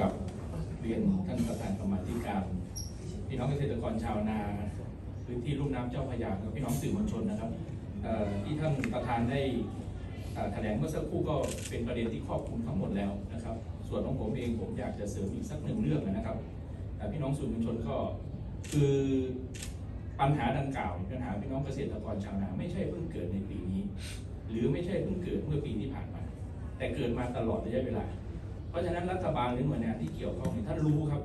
กับเรียนท่านประธานกรรมาธิการพี่น้องเกษตรกรชาวนาพื้นที่ลุ่มน้ำเจ้าพระยากับพี่น้องสื่อมวลชนนะครับที่ท่านประธานได้แถลงเมื่อสักครู่ก็เป็นประเด็นที่ครอบคลุมทั้งหมดแล้วนะครับ ส่วนของผมเองผมอยากจะเสริมอีกสักหนึ่งเรื่องนะครับเอ่พี่น้องสื่อมวลชนก็คือปัญหาดังกล่าวปัญหาพี่น้องเกษตรกรชาวนาไม่ใช่เพิ่งเกิดในปีนี้ หรือไม่ใช่เพิ่งเกิดเมื่อปีที่ผ่านมา แต่เกิดมาตลอดระยะเวลา เพราะฉะนั้นรัฐบาลหรือหน่วยงานที่เกี่ยวข้องเนี่ยท่านรู้ครับ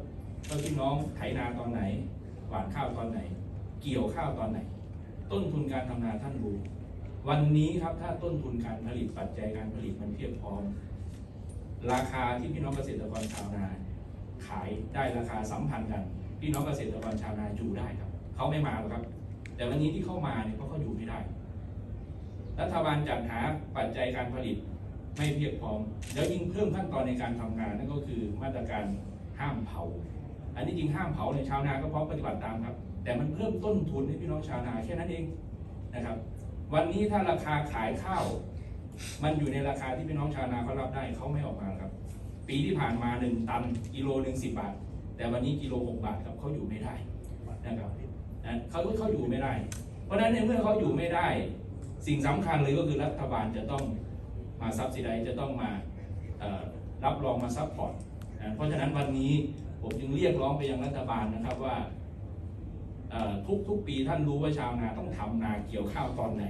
ว่าพี่น้องไถนาตอนไหน หว่านข้าวตอนไหน เกี่ยวข้าวตอนไหน ต้นทุนการทำนาท่านรู้ วันนี้ครับถ้าต้นทุนการผลิตปัจจัยการผลิตมันเพียบพร้อม ราคาที่พี่น้องเกษตรกรชาวนา ขายได้ราคาสัมพันธ์กัน พี่น้องเกษตรกรชาวนาอยู่ได้ครับเขาไม่มาหรอกครับ แต่วันนี้ที่เข้ามาเนี่ยเพราะเขาอยู่ไม่ได้ รัฐบาลจัดหาปัจจัยการผลิต ไม่เพียบพร้อม แล้วยิ่งเพิ่มขั้นตอนในการทำงานนั่นก็คือมาตรการห้ามเผา อันนี้จริงห้ามเผาในยชาวนาก็พร้อมปฏิบัติตามครับ แต่มันเพิ่มต้นทุนให้พี่น้องชาวนาแค่นั้นเองนะครับ วันนี้ถ้าราคาขายข้าว มันอยู่ในราคาที่พี่น้องชาวนาเขารับได้เขาไม่ออกมาครับ ปีที่ผ่านมาหนึ่งตันกิโลหนึ่งสิบบาท แต่วันนี้กิโลหกบาทครับเขาอยู่ไม่ได้นะครับนะเขาเขาอยู่ไม่ได้ เพราะฉะนั้นในเมื่อเขาอยู่ไม่ได้ สิ่งสำคัญเลยก็คือรัฐบาลจะต้อง มาซับซิไดจะต้องมารับรองมาซัพพอร์ตเพราะฉะนั้นวันนี้ผมจึงเรียกร้องไปยังรัฐบาลนะครับว่าทุกทุกปีท่านรู้ว่าชาวนาต้องทำนาเกี่ยวข้าวตอนไหน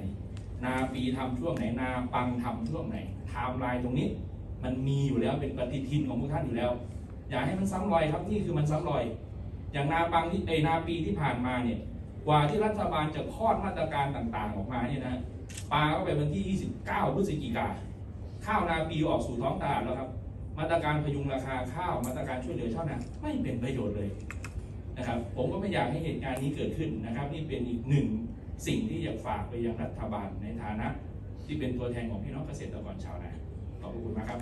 นาปีทำช่วงไหนนาปังทำช่วงไหนไทม์ไลน์ตรงนี้ มันมีอยู่แล้วเป็นปฏิทินของพวกท่านอยู่แล้ว อย่าให้มันซ้ำรอยครับนี่คือมันซ้ำรอย อย่างนาปังที่ไอนาปีที่ผ่านมาเนี่ยกว่าที่รัฐบาลจะคลอดมาตรการต่างๆ ออกมาเนี่ยนะปลาก็ไปวันที่ 29 พฤศจิกา ข้าวนาปีออกสู่ท้องตลาดแล้วครับ มาตรการพยุงราคาข้าวมาตรการช่วยเหลือชาวนาไม่เป็นประโยชน์เลยนะครับ ผมก็ไม่อยากให้เหตุการณ์นี้เกิดขึ้นนะครับ นี่เป็นอีกหนึ่งสิ่งที่อยากฝากไปยังรัฐบาลในฐานะ ที่เป็นตัวแทนของพี่น้องเกษตรกรชาวนาขอบพระคุณมากครับ